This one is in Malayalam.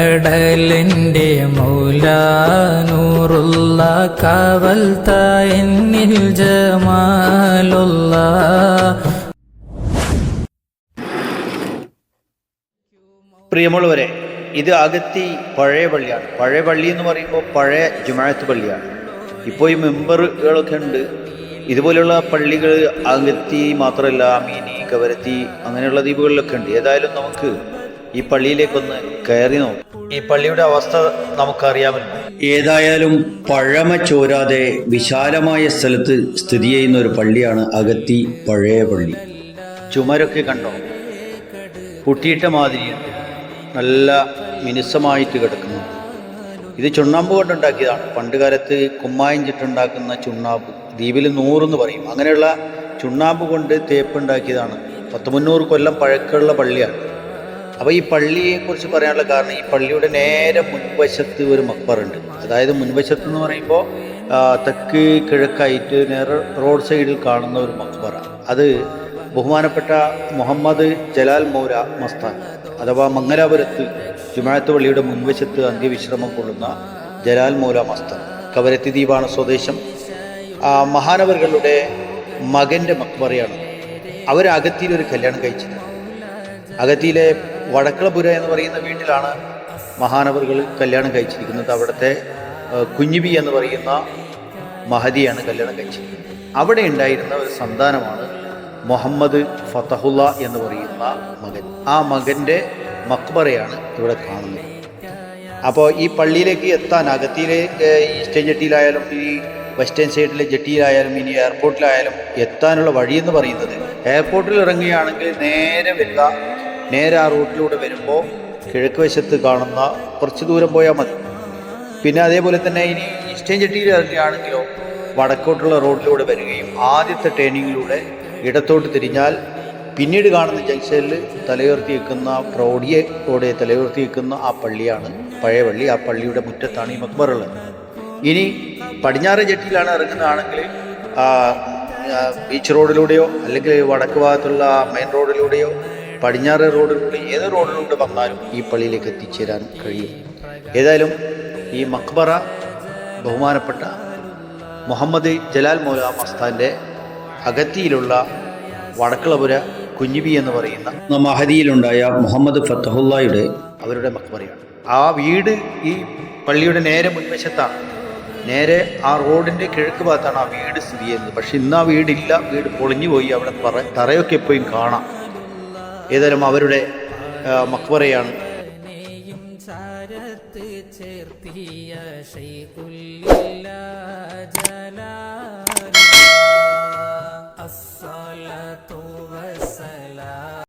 കരുണക്കടലിന്റെ മൗലാനൂറുള്ള കാവൽ തായെന്നിൽ ജമാലുള്ള പ്രിയമുള്ളവരെ ഇത് അകത്തി പഴയ പള്ളിയാണ്. പഴയ പള്ളി എന്ന് പറയുമ്പോൾ പഴയ ജുമാഴത്ത് പള്ളിയാണ്. ഇപ്പോൾ ഈ മെമ്പറുകളൊക്കെ ഉണ്ട്. ഇതുപോലെയുള്ള പള്ളികൾ അകത്തി മാത്രമല്ല അമീനി കവരത്തി അങ്ങനെയുള്ള ദ്വീപുകളിലൊക്കെ ഉണ്ട്. ഏതായാലും നമുക്ക് ഈ പള്ളിയിലേക്കൊന്ന് കയറി നോക്കും. ഈ പള്ളിയുടെ അവസ്ഥ നമുക്കറിയാമല്ലോ. ഏതായാലും പഴമ ചോരാതെ വിശാലമായ സ്ഥലത്ത് സ്ഥിതി ചെയ്യുന്ന ഒരു പള്ളിയാണ് അകത്തി പഴയ പള്ളി. ചുമരൊക്കെ കണ്ടോ? പൊട്ടിയിട്ട മാതിരിയുണ്ട്. നല്ല മിനുസമായിട്ട് കിടക്കുന്നു. ഇത് ചുണ്ണാമ്പ് കൊണ്ടുണ്ടാക്കിയതാണ്. പണ്ട് കാലത്ത് കുമ്മായം ചിട്ടുണ്ടാക്കുന്ന ചുണ്ണാമ്പ്. ദ്വീപിൽ നൂറെന്ന് പറയും. അങ്ങനെയുള്ള ചുണ്ണാമ്പ് കൊണ്ട് തേപ്പ് ഉണ്ടാക്കിയതാണ് പത്ത് മുന്നൂറ് കൊല്ലം പഴക്കമുള്ള പള്ളിയാണ്. അപ്പോൾ ഈ പള്ളിയെക്കുറിച്ച് പറയാനുള്ള കാരണം ഈ പള്ളിയുടെ നേരെ മുൻവശത്ത് ഒരു മക്ബറുണ്ട്. അതായത് മുൻവശത്ത് എന്ന് പറയുമ്പോൾ തെക്ക് കിഴക്കായിട്ട് നേരെ റോഡ് സൈഡിൽ കാണുന്ന ഒരു മക്ബറ. അത് ബഹുമാനപ്പെട്ട മുഹമ്മദ് ജലാൽ മൗര മസ്താൻ അഥവാ മംഗലാപുരത്ത് ജുമാഅത്ത് പള്ളിയുടെ മുൻവശത്ത് അന്ത്യവിശ്രമം കൊള്ളുന്ന ജലാൽ മൗല മസ്താൻ. കവരത്തി ദ്വീപാണ് സ്വദേശം. മഹാനവറുകളുടെ മകന്റെ മക്ബറയാണ്. അവർ ഒരു കല്യാണം കഴിച്ചത്. അഗത്തിയിലെ വടക്കളപുര എന്ന് പറയുന്ന വീട്ടിലാണ് മഹാനവറുകൾ കല്യാണം കഴിച്ചിരിക്കുന്നത്. അവിടുത്തെ കുഞ്ഞിബി എന്ന് പറയുന്ന മഹതിയാണ് കല്യാണം കഴിച്ചിരിക്കുന്നത്. അവിടെ ഉണ്ടായിരുന്ന ഒരു സന്താനമാണ് മുഹമ്മദ് ഫതഹുല്ല എന്ന് പറയുന്ന മകൻ. ആ മകന്റെ മക്ബറയാണ് ഇവിടെ കാണുന്നത്. അപ്പോൾ ഈ പള്ളിയിലേക്ക് എത്താൻ അകത്തിയിലെ ഈസ്റ്റേൺ ജെട്ടിയിലായാലും ഈ വെസ്റ്റേൺ സൈഡിലെ ജെട്ടിയിലായാലും ഇനി എയർപോർട്ടിലായാലും എത്താനുള്ള വഴിയെന്ന് പറയുന്നത് എയർപോർട്ടിൽ ഇറങ്ങുകയാണെങ്കിൽ നേരെ വരിക നേരെ ആ റൂട്ടിലൂടെ വരുമ്പോൾ കിഴക്ക് വശത്ത് കാണുന്ന കുറച്ച് ദൂരം പോയാൽ മതി. പിന്നെ അതേപോലെ തന്നെ ഇനി ഈസ്റ്റേൺ ജെട്ടിയിൽ ഇറങ്ങുകയാണെങ്കിലോ വടക്കോട്ടുള്ള റോഡിലൂടെ വരികയും ആദ്യത്തെ ടേണിങ്ങിലൂടെ ഇടത്തോട്ട് തിരിഞ്ഞാൽ പിന്നീട് കാണുന്ന ജംഗ്ഷനിൽ തലയുയർത്തി നിൽക്കുന്ന പ്രൗഢിയോടെ തലയുയർത്തി നിൽക്കുന്ന ആ പള്ളിയാണ് പഴയ പള്ളി. ആ പള്ളിയുടെ മുറ്റത്താണ് ഈ മക്ബറുള്ളത് ഇനി പടിഞ്ഞാറ് ജെട്ടിയിലാണ് ഇറങ്ങുന്നതാണെങ്കിൽ ബീച്ച് റോഡിലൂടെയോ അല്ലെങ്കിൽ വടക്ക് ഭാഗത്തുള്ള മെയിൻ റോഡിലൂടെയോ പടിഞ്ഞാറ് റോഡിലൂടെ ഏത് റോഡിലൂടെ വന്നാലും ഈ പള്ളിയിലേക്ക് എത്തിച്ചേരാൻ കഴിയും. ഏതായാലും ഈ മക്ബറ ബഹുമാനപ്പെട്ട മുഹമ്മദ് ജലാൽ മൗല മസ്താന്റെ അഗത്തിയിലുള്ള വടക്കളപുര കുഞ്ഞിബി എന്ന് പറയുന്ന മഹദിയിലുണ്ടായ മുഹമ്മദ് ഫത്തഹുല്ലായുടെ അവരുടെ മക്ബറയാണ്. ആ വീട് ഈ പള്ളിയുടെ നേരെ മുൻവശത്താണ്. നേരെ ആ റോഡിന്റെ കിഴക്ക് ഭാഗത്താണ് ആ വീട് സ്ഥിതി ചെയ്യുന്നത്. പക്ഷെ ഇന്ന് ആ വീടില്ല. വീട് പൊളിഞ്ഞു പോയി അവിടെ പറ തറയൊക്കെ എപ്പോഴും കാണാം. ഏതായാലും അവരുടെ മക്വറയാണ് ചേർത്തിയ